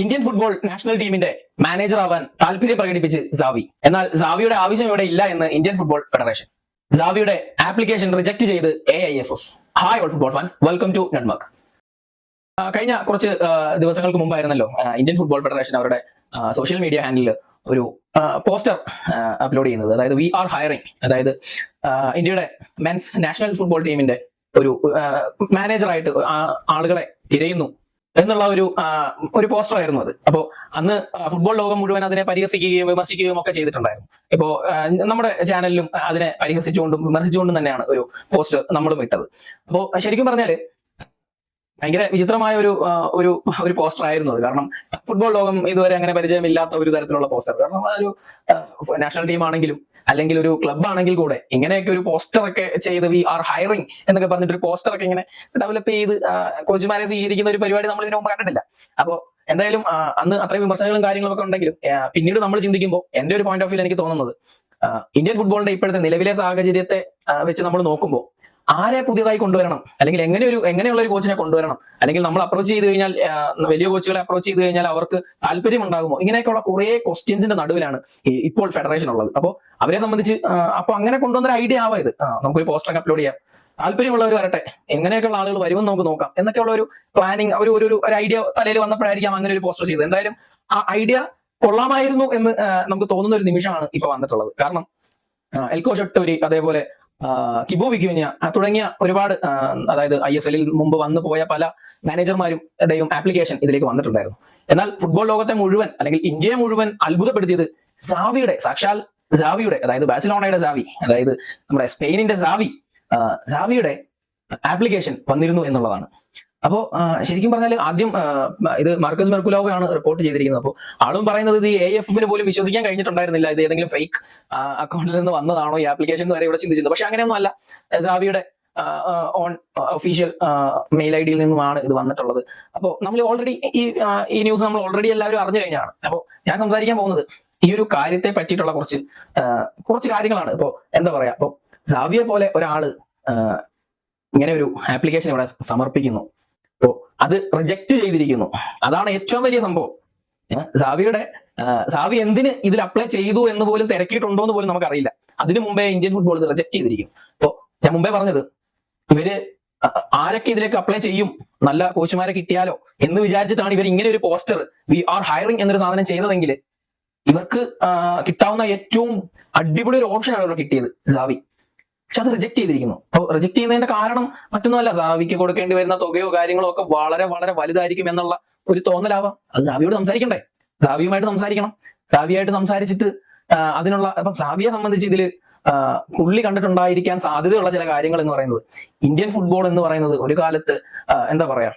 Indian football national ടീമിന്റെ manager ആവാൻ താല്പര്യം പ്രകടിപ്പിച്ച് സാവി എന്നാൽ സാവിയുടെ ആവശ്യം ഇവിടെ ഇല്ല എന്ന് ഇന്ത്യൻ ഫുട്ബോൾ ഫെഡറേഷൻ സാവിയുടെ ആപ്ലിക്കേഷൻ റിജക്ട് ചെയ്ത് A I F F hi all football fans welcome to network കഴിഞ്ഞ കുറച്ച് ദിവസങ്ങൾക്ക് മുമ്പായിരുന്നല്ലോ ഇന്ത്യൻ ഫുട്ബോൾ ഫെഡറേഷൻ അവരുടെ സോഷ്യൽ മീഡിയ ഹാൻഡിൽ ഒരു പോസ്റ്റർ അപ്ലോഡ് ചെയ്യുന്നത്. അതായത് വി ആർ ഹയറിംഗ് അതായത് ഇന്ത്യയുടെ മെൻസ് നാഷണൽ ഫുട്ബോൾ ടീമിന്റെ ഒരു മാനേജറായിട്ട് ആളുകളെ തിരയുന്നു. എന്നുള്ള ഒരു ഒരു പോസ്റ്റർ ആയിരുന്നു അത്. അപ്പോൾ അന്ന് ഫുട്ബോൾ ലോകം മുഴുവൻ അതിനെ പരിഹസിക്കുകയും വിമർശിക്കുകയും ഒക്കെ ചെയ്തിട്ടുണ്ടായിരുന്നു. ഇപ്പോ നമ്മുടെ ചാനലിലും അതിനെ പരിഹസിച്ചുകൊണ്ടും വിമർശിച്ചുകൊണ്ടും തന്നെയാണ് ഒരു പോസ്റ്റർ നമ്മളും ഇട്ടത്. അപ്പോൾ ശരിക്കും പറഞ്ഞാൽ ഭയങ്കര വിചിത്രമായ ഒരു ഒരു ഒരു പോസ്റ്റർ ആയിരുന്നു അത്. കാരണം ഫുട്ബോൾ ലോകം ഇതുവരെ അങ്ങനെ പരിചയമില്ലാത്ത ഒരു തരത്തിലുള്ള പോസ്റ്റർ കാരണം ഒരു നാഷണൽ ടീം ആണെങ്കിലും അല്ലെങ്കിൽ ഒരു ക്ലബ് ആണെങ്കിൽ കൂടെ ഇങ്ങനെയൊക്കെ ഒരു പോസ്റ്റർ ഒക്കെ ചെയ്ത് വി ആർ ഹയറിംഗ് എന്നൊക്കെ പറഞ്ഞിട്ട് ഒരു പോസ്റ്റർ ഒക്കെ ഇങ്ങനെ ഡെവലപ്പ് ചെയ്ത് കോച്ചുമാരെ സ്വീകരിക്കുന്ന ഒരു പരിപാടി നമ്മൾ ഇതിനു മുമ്പ് കണ്ടിട്ടില്ല. അപ്പോ എന്തായാലും അന്ന് അത്രയും വിമർശനങ്ങളും കാര്യങ്ങളൊക്കെ ഉണ്ടെങ്കിലും പിന്നീട് നമ്മൾ ചിന്തിക്കുമ്പോൾ എന്റെ ഒരു പോയിന്റ് ഓഫ് വ്യൂ എനിക്ക് തോന്നുന്നത് ഇന്ത്യൻ ഫുട്ബോളിന്റെ ഇപ്പോഴത്തെ നിലവിലെ സാഹചര്യത്തെ വെച്ച് നമ്മൾ നോക്കുമ്പോൾ ആരെ പുതിയതായി കൊണ്ടുവരണം? അല്ലെങ്കിൽ എങ്ങനെ ഒരു എങ്ങനെയുള്ള ഒരു കോച്ചിനെ കൊണ്ടുവരണം? അല്ലെങ്കിൽ നമ്മൾ അപ്രോച്ച് ചെയ്ത് കഴിഞ്ഞാൽ വലിയ കോച്ചുകളെ അപ്രോച്ച് ചെയ്ത് കഴിഞ്ഞാൽ അവർക്ക് താല്പര്യം ഉണ്ടാകുമോ ഇങ്ങനെയൊക്കെയുള്ള കുറെ ക്വസ്റ്റ്യൻസിന്റെ നടുവിലാണ് ഇപ്പോൾ ഫെഡറേഷൻ ഉള്ളത്. അപ്പോൾ അവരെ സംബന്ധിച്ച് അപ്പോൾ അപ്പൊ അങ്ങനെ കൊണ്ടുവന്ന ഒരു ഐഡിയ ആവാ ഇത്. നമുക്കൊരു പോസ്റ്ററൊക്കെ അപ്ലോഡ് ചെയ്യാം. താല്പര്യമുള്ളവർ വരട്ടെ. എങ്ങനെയൊക്കെയുള്ള ആളുകൾ വരുമെന്ന് നമുക്ക് നോക്കാം. എന്നൊക്കെയുള്ള ഒരു പ്ലാനിങ് ഒരു ഒരു ഒരു ഐഡിയ തലയിൽ വന്നപ്പോഴായിരിക്കാം അങ്ങനെ ഒരു പോസ്റ്റർ ചെയ്തത്. എന്തായാലും ആ ഐഡിയ കൊള്ളാമായിരുന്നു എന്ന് നമുക്ക് തോന്നുന്ന ഒരു നിമിഷമാണ് ഇപ്പൊ വന്നിട്ടുള്ളത്. കാരണം എൽക്കോ ഷട്ടൂരി അതേപോലെ കിബോ വിക്യൂനിയ തുടങ്ങിയ ഒരുപാട് അതായത് ഐ എസ് എല്ലിൽ മുമ്പ് വന്നു പോയ പല മാനേജർമാരുടെയും ആപ്ലിക്കേഷൻ ഇതിലേക്ക് വന്നിട്ടുണ്ടായിരുന്നു. എന്നാൽ ഫുട്ബോൾ ലോകത്തെ മുഴുവൻ അല്ലെങ്കിൽ ഇന്ത്യയെ മുഴുവൻ അത്ഭുതപ്പെടുത്തിയത് സാവിയുടെ സാക്ഷാൽ സാവിയുടെ അതായത് ബാഴ്സലോണയുടെ സാവി അതായത് നമ്മുടെ സ്പെയിനിന്റെ സാവി സാവിയുടെ ആപ്ലിക്കേഷൻ വന്നിരുന്നു എന്നുള്ളതാണ്. അപ്പോ ശരിക്കും പറഞ്ഞാൽ ആദ്യം ഇത് മാർക്കസ് മെർക്കുലോവ് ആണ് റിപ്പോർട്ട് ചെയ്തിരിക്കുന്നത്. അപ്പോൾ ആളും പറയുന്നത് ഇത് എ എഫ് എഫിന് പോലും വിശ്വസിക്കാൻ കഴിഞ്ഞിട്ടുണ്ടായിരുന്നില്ല. ഇത് ഏതെങ്കിലും ഫേക്ക് അക്കൗണ്ടിൽ നിന്ന് വന്നതാണോ ഈ ആപ്ലിക്കേഷൻ വരെ ഇവിടെ ചിന്തിച്ചിരുന്നു. പക്ഷെ അങ്ങനെയൊന്നും അല്ല. സാവിയുടെ ഓൺ ഒഫീഷ്യൽ മെയിൽ ഐ ഡിയിൽ നിന്നുമാണ് ഇത് വന്നിട്ടുള്ളത്. അപ്പോൾ നമ്മൾ ഓൾറെഡി ഈ ഈ ന്യൂസ് നമ്മൾ ഓൾറെഡി എല്ലാവരും അറിഞ്ഞു കഴിഞ്ഞാണ്. അപ്പോൾ ഞാൻ സംസാരിക്കാൻ പോകുന്നത് ഈ ഒരു കാര്യത്തെ പറ്റിയിട്ടുള്ള കുറച്ച് കുറച്ച് കാര്യങ്ങളാണ്. ഇപ്പോൾ എന്താ പറയാ? അപ്പോൾ സാവിയെ പോലെ ഒരാൾ ഇങ്ങനെ ഒരു ആപ്ലിക്കേഷൻ ഇവിടെ സമർപ്പിക്കുന്നു. അത് റിജക്ട് ചെയ്തിരിക്കുന്നു. അതാണ് ഏറ്റവും വലിയ സംഭവം. സാവിയുടെ സാവി എന്തിന് ഇതിൽ അപ്ലൈ ചെയ്തു എന്ന് പോലും തിരക്കിയിട്ടുണ്ടോ എന്ന് പോലും നമുക്കറിയില്ല. അതിനു മുമ്പേ ഇന്ത്യൻ ഫുട്ബോൾ റിജക്ട് ചെയ്തിരിക്കും അപ്പോ ഞാൻ മുമ്പേ പറഞ്ഞത് ഇവർ ആരൊക്കെ ഇതിലേക്ക് അപ്ലൈ ചെയ്യും? നല്ല കോച്ചുമാരെ കിട്ടിയാലോ? എന്ന് വിചാരിച്ചിട്ടാണ് ഇവർ ഇങ്ങനെ ഒരു പോസ്റ്റർ വി ആർ ഹയറിംഗ് എന്നൊരു സാധനം ചെയ്തതെങ്കിൽ ഇവർക്ക് കിട്ടാവുന്ന ഏറ്റവും അടിപൊളി ഒരു ഓപ്ഷനാണ് ഇവർ കിട്ടിയത് സാവി. പക്ഷെ അത് റിജക്ട് ചെയ്തിരിക്കുന്നു. അപ്പോൾ റിജക്ട് ചെയ്യുന്നതിന്റെ കാരണം മറ്റൊന്നുമല്ല. സാവിക്ക് കൊടുക്കേണ്ടി വരുന്ന തുകയോ കാര്യങ്ങളോ ഒക്കെ വളരെ വളരെ വലുതായിരിക്കും എന്നുള്ള ഒരു തോന്നലാവാം. അത് സാവിയോട് സംസാരിക്കണ്ടേ? സാവിയുമായിട്ട് സംസാരിക്കണം. സാവിയായിട്ട് സംസാരിച്ചിട്ട് അതിനുള്ള അപ്പം സാവിയെ സംബന്ധിച്ച് ഇതിൽ പുള്ളി കണ്ടിട്ടുണ്ടായിരിക്കാൻ സാധ്യതയുള്ള ചില കാര്യങ്ങൾ എന്ന് പറയുന്നത്. ഇന്ത്യൻ ഫുട്ബോൾ എന്ന് പറയുന്നത് ഒരു കാലത്ത് എന്താ പറയാ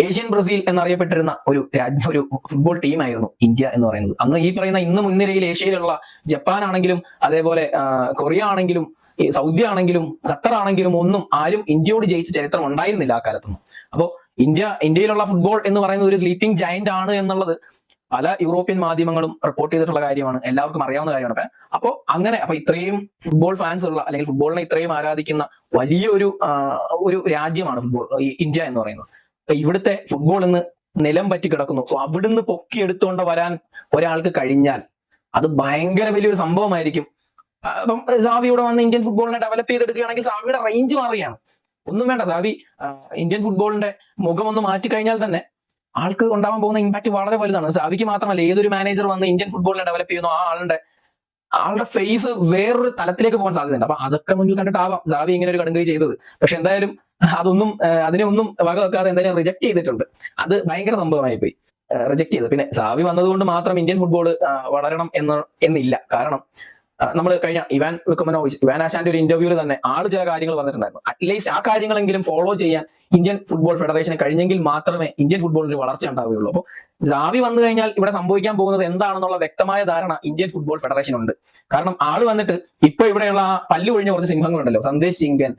ഏഷ്യൻ ബ്രസീൽ എന്നറിയപ്പെട്ടിരുന്ന ഒരു രാജ്യ ഒരു ഫുട്ബോൾ ടീമായിരുന്നു ഇന്ത്യ എന്ന് പറയുന്നത്. അന്ന് ഈ പറയുന്ന ഇന്ന് മുൻനിരയിൽ ഏഷ്യയിലുള്ള ജപ്പാൻ ആണെങ്കിലും അതേപോലെ കൊറിയ ആണെങ്കിലും ഈ സൗദി ആണെങ്കിലും ഖത്തർ ആണെങ്കിലും ഒന്നും ആരും ഇന്ത്യയോട് ജയിച്ച ചരിത്രം ഉണ്ടായിരുന്നില്ല ആ കാലത്തൊന്നും. അപ്പോൾ ഇന്ത്യ ഇന്ത്യയിലുള്ള ഫുട്ബോൾ എന്ന് പറയുന്നത് ഒരു സ്ലീപ്പിംഗ് ജയന്റ് ആണ് എന്നുള്ളത് പല യൂറോപ്യൻ മാധ്യമങ്ങളും റിപ്പോർട്ട് ചെയ്തിട്ടുള്ള കാര്യമാണ്. എല്ലാവർക്കും അറിയാവുന്ന കാര്യമാണ്. അപ്പൊ അപ്പോ അങ്ങനെ അപ്പൊ ഇത്രയും ഫുട്ബോൾ ഫാൻസ് ഉള്ള അല്ലെങ്കിൽ ഫുട്ബോളിനെ ഇത്രയും ആരാധിക്കുന്ന വലിയൊരു ഒരു രാജ്യമാണ് ഫുട്ബോൾ ഈ ഇന്ത്യ എന്ന് പറയുന്നത്. അപ്പൊ ഇവിടുത്തെ ഫുട്ബോൾ ഇന്ന് നിലം പറ്റി കിടക്കുന്നു. സോ അവിടുന്ന് പൊക്കി എടുത്തുകൊണ്ട് വരാൻ ഒരാൾക്ക് കഴിഞ്ഞാൽ അത് ഭയങ്കര വലിയൊരു സംഭവമായിരിക്കും. അപ്പം സാവി ഇവിടെ വന്ന് ഇന്ത്യൻ ഫുട്ബോളിനെ ഡെവലപ്പ് ചെയ്തെടുക്കുകയാണെങ്കിൽ സാവിയുടെ റേഞ്ച് മാറുകയാണ്. ഒന്നും വേണ്ട സാവി ഇന്ത്യൻ ഫുട്ബോളിന്റെ മുഖം ഒന്ന് മാറ്റി കഴിഞ്ഞാൽ തന്നെ ആൾക്ക് ഉണ്ടാവാൻ പോകുന്ന ഇമ്പാക്ട് വളരെ വലുതാണ്. സാവിക്ക് മാത്രമല്ല ഏതൊരു മാനേജർ വന്ന് ഇന്ത്യൻ ഫുട്ബോളിനെ ഡെവലപ്പ് ചെയ്യുന്നു ആ ആളുടെ ആളുടെ ഫേസ് വേറൊരു തലത്തിലേക്ക് പോകാൻ സാധ്യതയുണ്ട്. അപ്പൊ അതൊക്കെ മുന്നിൽ കണ്ടിട്ടാവാം സാവി ഇങ്ങനെ ഒരു കടുങ്കൈ ചെയ്തത്. പക്ഷെ എന്തായാലും അതൊന്നും അതിനെ ഒന്നും വക വെക്കാതെ എന്തായാലും റിജക്ട് ചെയ്തിട്ടുണ്ട്. അത് ഭയങ്കര സംഭവമായി പോയി. റിജക്ട് ചെയ്തു. പിന്നെ സാവി വന്നതുകൊണ്ട് മാത്രം ഇന്ത്യൻ ഫുട്ബോൾ വളരണം എന്ന് എന്നില്ല. കാരണം നമ്മൾ കഴിഞ്ഞ ഇവാൻ വിക്കുമനോവിച്ച് ഇവാൻ ആശാന്റെ ഒരു ഇന്റർവ്യൂവിൽ തന്നെ ആൾ ചില കാര്യങ്ങൾ പറഞ്ഞിട്ടുണ്ടായിരുന്നു. അറ്റ്ലീസ്റ്റ് ആ കാര്യങ്ങളെങ്കിലും ഫോളോ ചെയ്യാൻ ഇന്ത്യൻ ഫുട്ബോൾ ഫെഡറേഷന് കഴിഞ്ഞെങ്കിൽ മാത്രമേ ഇന്ത്യൻ ഫുട്ബോളിന് വളർച്ച ഉണ്ടാവുകയുള്ളൂ. അപ്പോൾ ജാവി വന്നു കഴിഞ്ഞാൽ ഇവിടെ സംഭവിക്കാൻ പോകുന്നത് എന്താണെന്നുള്ള വ്യക്തമായ ധാരണ ഇന്ത്യൻ ഫുട്ബോൾ ഫെഡറേഷൻ ഉണ്ട്. കാരണം ആൾ വന്നിട്ട് ഇപ്പൊ ഇവിടെയുള്ള പല്ല് ഒഴിഞ്ഞ കുറച്ച് സിംഹങ്ങളുണ്ടല്ലോ. സന്ദേശ് സിംഗൻ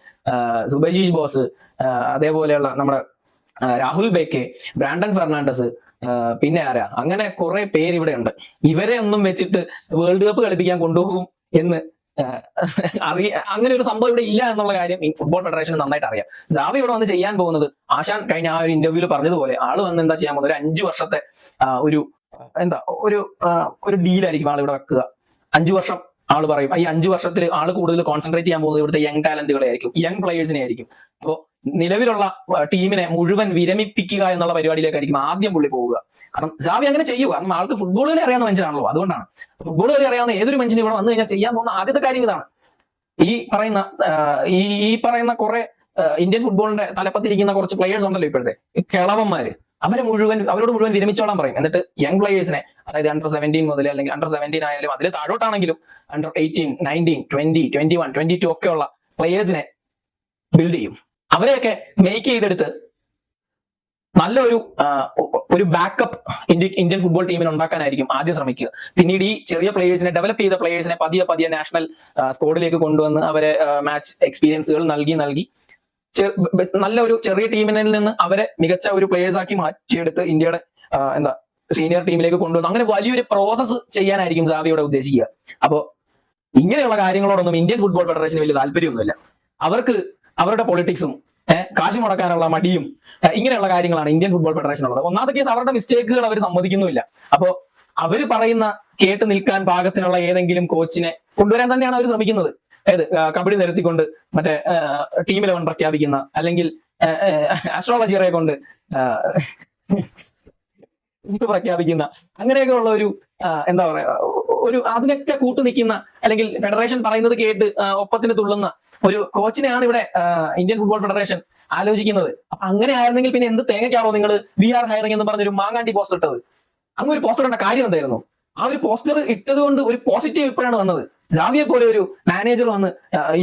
സുബജീഷ് ബോസ് അതേപോലെയുള്ള നമ്മുടെ രാഹുൽ ബേക്കെ ബ്രാൻഡൻ ഫെർണാണ്ടസ് പിന്നെ ആരാ? അങ്ങനെ കുറെ പേര് ഇവിടെ ഉണ്ട് ഇവരെ ഒന്നും വെച്ചിട്ട് വേൾഡ് കപ്പ് കളിപ്പിക്കാൻ കൊണ്ടുപോകും എന്ന് അറിയ അങ്ങനെ ഒരു സംഭവം ഇവിടെ ഇല്ല എന്നുള്ള കാര്യം ഈ ഫുട്ബോൾ ഫെഡറേഷൻ നന്നായിട്ട് അറിയാം. ജാവി ഇവിടെ വന്ന് ചെയ്യാൻ പോകുന്നത് ആശാൻ കഴിഞ്ഞ ആ ഒരു ഇന്റർവ്യൂവിൽ പറഞ്ഞതുപോലെ ആൾ വന്ന് എന്താ ചെയ്യാൻ പോകുന്നത്? ഒരു അഞ്ചു വർഷത്തെ ഒരു എന്താ ഒരു ഒരു ഡീലായിരിക്കും ആൾ ഇവിടെ വെക്കുക. അഞ്ചു വർഷം ആൾ പറയും. ഈ അഞ്ചു വർഷത്തിൽ ആൾ കൂടുതൽ കോൺസെൻട്രേറ്റ് ചെയ്യാൻ പോകുന്നത് ഇവിടുത്തെ യങ് ടാലന്റുകളെ ആയിരിക്കും യങ് പ്ലേയേഴ്സിനെ ആയിരിക്കും അപ്പോൾ നിലവിലുള്ള ടീമിനെ മുഴുവൻ വിരമിപ്പിക്കുക എന്നുള്ള പരിപാടിയിലേക്കായിരിക്കും ആദ്യം പുള്ളി പോവുക. കാരണം ജാവി അങ്ങനെ ചെയ്യുക. കാരണം ആൾക്ക് ഫുട്ബോൾ കളി അറിയാവുന്ന മനുഷ്യനാണല്ലോ. അതുകൊണ്ടാണ്. ഫുട്ബോൾ കളി അറിയാവുന്ന ഏതൊരു മനുഷ്യനും ഇവിടെ വന്നു കഴിഞ്ഞാൽ ചെയ്യാൻ പോകുന്ന ആദ്യത്തെ കാര്യം ഇതാണ്. ഈ പറയുന്ന ഈ പറയുന്ന കുറെ ഇന്ത്യൻ ഫുട്ബോളിന്റെ തലപ്പത്തിരിക്കുന്ന കുറച്ച് പ്ലെയേഴ്സ് ഉണ്ടല്ലോ ഇപ്പോഴത്തെ. കിളവന്മാര്. അവരെ മുഴുവൻ അവരോട് മുഴുവൻ വിരമിച്ചോളാൻ പറയും. എന്നിട്ട് യങ് പ്ലേയേഴ്സിനെ അതായത് അണ്ടർ സെവന്റീൻ മുതൽ അല്ലെങ്കിൽ അണ്ടർ സെവന്റീൻ ആയാലും അതിൽ താഴോട്ടാണെങ്കിലും under eighteen nineteen twenty twenty one twenty two ഒക്കെ ഉള്ള പ്ലേയേഴ്സിനെ ബിൽഡ് ചെയ്യും. അവരെയൊക്കെ മേക്ക് ചെയ്തെടുത്ത് നല്ലൊരു ഒരു ബാക്കപ്പ് ഇന്ത്യ ഇന്ത്യൻ ഫുട്ബോൾ ടീമിന് ഉണ്ടാക്കാനായിരിക്കും ആദ്യം ശ്രമിക്കുക. പിന്നീട് ഈ ചെറിയ പ്ലേയേഴ്സിനെ ഡെവലപ്പ് ചെയ്ത പ്ലേയേഴ്സിനെ പതിയെ പതിയെ നാഷണൽ സ്കോഡിലേക്ക് കൊണ്ടുവന്ന് അവരെ മാച്ച് എക്സ്പീരിയൻസുകൾ നൽകി നൽകി. നല്ല ഒരു ചെറിയ ടീമിനിൽ നിന്ന് അവരെ മികച്ച ഒരു പ്ലേയേഴ്സ് ആക്കി മാറ്റിയെടുത്ത് ഇന്ത്യയുടെ എന്താ സീനിയർ ടീമിലേക്ക് കൊണ്ടുവന്ന് അങ്ങനെ വലിയൊരു പ്രോസസ്സ് ചെയ്യാനായിരിക്കും സാവിയുടെ ഉദ്ദേശിക്കുക. അപ്പോ ഇങ്ങനെയുള്ള കാര്യങ്ങളോടൊന്നും ഇന്ത്യൻ ഫുട്ബോൾ ഫെഡറേഷന് വലിയ താല്പര്യമൊന്നുമില്ല. അവർക്ക് അവരുടെ പൊളിറ്റിക്സും കാശ് മുടക്കാനുള്ള മടിയും ഇങ്ങനെയുള്ള കാര്യങ്ങളാണ് ഇന്ത്യൻ ഫുട്ബോൾ ഫെഡറേഷൻ ഉള്ളത്. ഒന്നാമത്തെ കേസ് അവരുടെ മിസ്റ്റേക്കുകൾ അവർ സമ്മതിക്കുന്നുമില്ല. അപ്പോ അവർ പറയുന്ന കേട്ട് നിൽക്കാൻ പാകത്തിനുള്ള ഏതെങ്കിലും കോച്ചിനെ കൊണ്ടുവരാൻ തന്നെയാണ് അവർ ശ്രമിക്കുന്നത്. അതായത് കബഡി നിരത്തിക്കൊണ്ട് മറ്റേ ടീം ഇലവൻ പ്രഖ്യാപിക്കുന്ന അല്ലെങ്കിൽ ആസ്ട്രോളജിയറെ കൊണ്ട് പ്രഖ്യാപിക്കുന്ന അങ്ങനെയൊക്കെ ഉള്ള ഒരു എന്താ പറയാ ഒരു അതിനൊക്കെ കൂട്ടു നിൽക്കുന്ന അല്ലെങ്കിൽ ഫെഡറേഷൻ പറയുന്നത് കേട്ട് ഒപ്പത്തിന് തുള്ളുന്ന ഒരു കോച്ചിനെയാണ് ഇവിടെ ഇന്ത്യൻ ഫുട്ബോൾ ഫെഡറേഷൻ ആലോചിക്കുന്നത്. അപ്പൊ അങ്ങനെ ആയിരുന്നെങ്കിൽ പിന്നെ എന്ത് തേങ്ങയ്ക്കാണോ നിങ്ങൾ വി ആർ ഹയറിംഗ് എന്ന് പറഞ്ഞൊരു മാങ്ങാണ്ടി പോസ്റ്റർ ഇട്ടത്? അങ്ങ് ഒരു പോസ്റ്റർ ഇടേണ്ട കാര്യം എന്തായിരുന്നു? ആ ഒരു പോസ്റ്റർ ഇട്ടത് കൊണ്ട് ഒരു പോസിറ്റീവ് ഇപ്പോഴാണ് വന്നത്. ജാവിയെ പോലെ ഒരു മാനേജർ വന്ന്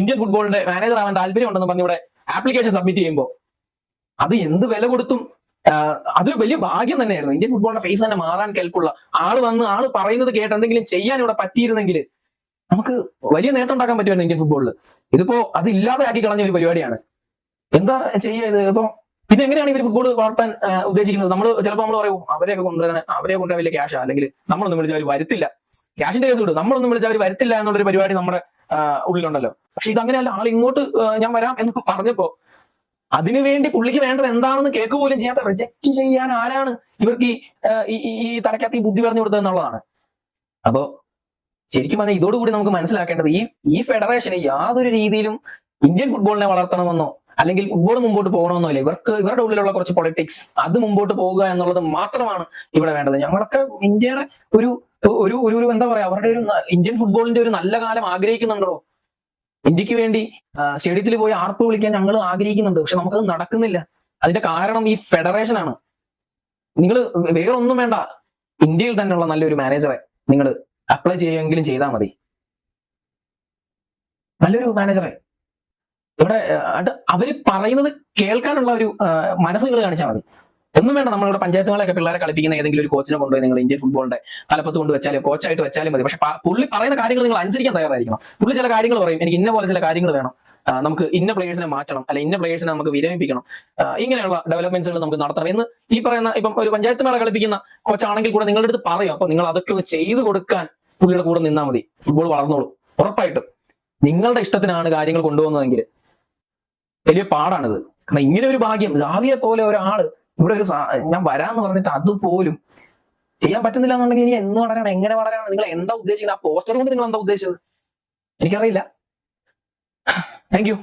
ഇന്ത്യൻ ഫുട്ബോളിന്റെ മാനേജർ ആവാൻ താല്പര്യം ഉണ്ടെന്ന് പറഞ്ഞ് ഇവിടെ ആപ്ലിക്കേഷൻ സബ്മിറ്റ് ചെയ്യുമ്പോൾ അത് എന്ത് വില കൊടുത്തും അതൊരു വലിയ ഭാഗ്യം തന്നെയായിരുന്നു. ഇന്ത്യൻ ഫുട്ബോളിന്റെ ഫേസ് തന്നെ മാറാൻ കേൾപ്പുള്ള ആൾ വന്ന് ആൾ പറയുന്നത് കേട്ട് എന്തെങ്കിലും ചെയ്യാൻ ഇവിടെ പറ്റിയിരുന്നെങ്കിൽ നമുക്ക് വലിയ നേട്ടം ഉണ്ടാക്കാൻ പറ്റുമായിരുന്നു ഇന്ത്യൻ ഫുട്ബോളിൽ ഇതിപ്പോ അത് ഇല്ലാതെ ആക്കി കളഞ്ഞ ഒരു പരിപാടിയാണ്. എന്താ ചെയ്യുക ഇത്? ഇപ്പൊ പിന്നെ എങ്ങനെയാണ് ഇവർ ഫുട്ബോൾ വളർത്താൻ ഉദ്ദേശിക്കുന്നത്? നമ്മൾ ചിലപ്പോൾ നമ്മൾ പറയും അവരെയൊക്കെ കൊണ്ടുവരാൻ അവരെ കൊണ്ടുവരാൻ വലിയ ക്യാഷാ അല്ലെങ്കിൽ നമ്മളൊന്നും വിളിച്ചാൽ അവർ വരത്തില്ല. ക്യാഷിന്റെ കേസ് വിടും നമ്മളൊന്നും വിളിച്ചാൽ അവർ വരത്തില്ല എന്നുള്ളൊരു പരിപാടി നമ്മുടെ ഉള്ളിലുണ്ടല്ലോ. പക്ഷെ ഇതങ്ങനെയല്ല ആൾ ഇങ്ങോട്ട് ഞാൻ വരാം എന്ന് പറഞ്ഞപ്പോ അതിനുവേണ്ടി പുള്ളിക്ക് വേണ്ടത് എന്താണെന്ന് കേക്ക് പോലും ചെയ്യാത്ത റിജക്ട് ചെയ്യാൻ ആരാണ് ഇവർക്ക് ഈ ഈ- തലക്കകത്ത് ഈ ബുദ്ധി പറഞ്ഞു കൊടുത്തത് എന്നുള്ളതാണ്. അപ്പോ ശരിക്കും പറഞ്ഞാൽ ഇതോടുകൂടി നമുക്ക് മനസ്സിലാക്കേണ്ടത് ഈ ഈ ഫെഡറേഷനെ യാതൊരു രീതിയിലും ഇന്ത്യൻ ഫുട്ബോളിനെ വളർത്തണമെന്നോ അല്ലെങ്കിൽ ഫുട്ബോൾ മുമ്പോട്ട് പോകണമെന്നോ ഇല്ല. ഇവർക്ക് ഇവരുടെ ഉള്ളിലുള്ള കുറച്ച് പൊളിറ്റിക്സ് അത് മുമ്പോട്ട് പോകുക എന്നുള്ളത് മാത്രമാണ് ഇവിടെ വേണ്ടത്. ഞങ്ങളൊക്കെ ഇന്ത്യയുടെ ഒരു ഒരു ഒരു എന്താ പറയാ അവരുടെ ഒരു ഇന്ത്യൻ ഫുട്ബോളിന്റെ ഒരു നല്ല കാലം ആഗ്രഹിക്കുന്നുണ്ടോ ഇന്ത്യയ്ക്ക് വേണ്ടി സ്റ്റേഡിയത്തിൽ പോയി ആർപ്പ് വിളിക്കാൻ ഞങ്ങൾ ആഗ്രഹിക്കുന്നുണ്ട്. പക്ഷെ നമുക്കത് നടക്കുന്നില്ല. അതിന്റെ കാരണം ഈ ഫെഡറേഷൻ ആണ്. നിങ്ങൾ വേറെ ഒന്നും വേണ്ട. ഇന്ത്യയിൽ തന്നെയുള്ള നല്ലൊരു മാനേജറെ നിങ്ങൾ അപ്ലൈ ചെയ്യുമെങ്കിലും ചെയ്താൽ മതി. നല്ലൊരു മാനേജറെ ഇവിടെ അവർ പറയുന്നത് കേൾക്കാനുള്ള ഒരു മനസ്സുകൾ കാണിച്ചാൽ മതി. ഒന്നും വേണ്ട നമ്മളിവിടെ പഞ്ചായത്തുകളൊക്കെ പിള്ളേരെ കളിപ്പിക്കുന്ന ഏതെങ്കിലും ഒരു കോച്ചിനെ കൊണ്ടുപോയി നിങ്ങൾ ഇന്ത്യൻ ഫുട്ബോളിന്റെ തലപ്പത്ത് കൊണ്ട് വെച്ചാലും കോച്ചായിട്ട് വെച്ചാലും മതി. പക്ഷെ പുള്ളി പറയുന്ന കാര്യങ്ങൾ നിങ്ങൾ അനുസരിക്കാൻ തയ്യാറായിരിക്കണം. പുള്ളി ചില കാര്യങ്ങൾ പറയും എനിക്ക് ഇന്ന പോലെ ചില കാര്യങ്ങൾ വേണം. നമുക്ക് ഇന്ന പ്ലേയേഴ്സിനെ മാറ്റണം അല്ലെ ഇന്ന പ്ലേയേഴ്സിനെ നമുക്ക് വിരമിപ്പിക്കണം. ഇങ്ങനെയുള്ള ഡെവലപ്മെന്റ്സുകൾ നമുക്ക് നടത്തണം. എന്ന് ഈ പറയുന്ന ഇപ്പം ഒരു പഞ്ചായത്ത് മേള കളിപ്പിക്കുന്ന കോച്ചാണെങ്കിൽ കൂടെ നിങ്ങളുടെ അടുത്ത് പറയും. അപ്പൊ നിങ്ങൾ അതൊക്കെ ഒന്ന് ചെയ്തു കൊടുക്കാൻ പുള്ളിയുടെ കൂടെ നിന്നാൽ മതി. ഫുട്ബോൾ വളർന്നോളൂ. ഉറപ്പായിട്ടും. നിങ്ങളുടെ ഇഷ്ടത്തിനാണ് കാര്യങ്ങൾ കൊണ്ടുപോകുന്നതെങ്കിൽ വലിയ പാടാണിത്. കാരണം ഇങ്ങനെ ഒരു ഭാഗ്യം ജാവിയെ പോലെ ഒരാൾ ഇവിടെ ഒരു ഞാൻ വരാന്ന് പറഞ്ഞിട്ട് അതുപോലും ചെയ്യാൻ പറ്റുന്നില്ല എന്നുണ്ടെങ്കിൽ ഇനി എന്ന് വളരാണ് എങ്ങനെ വളരാണ് നിങ്ങൾ എന്താ ഉദ്ദേശിക്കുന്നത്? ആ പോസ്റ്റർ കൊണ്ട് നിങ്ങൾ എന്താ ഉദ്ദേശിച്ചത്? എനിക്കറിയില്ല. Thank you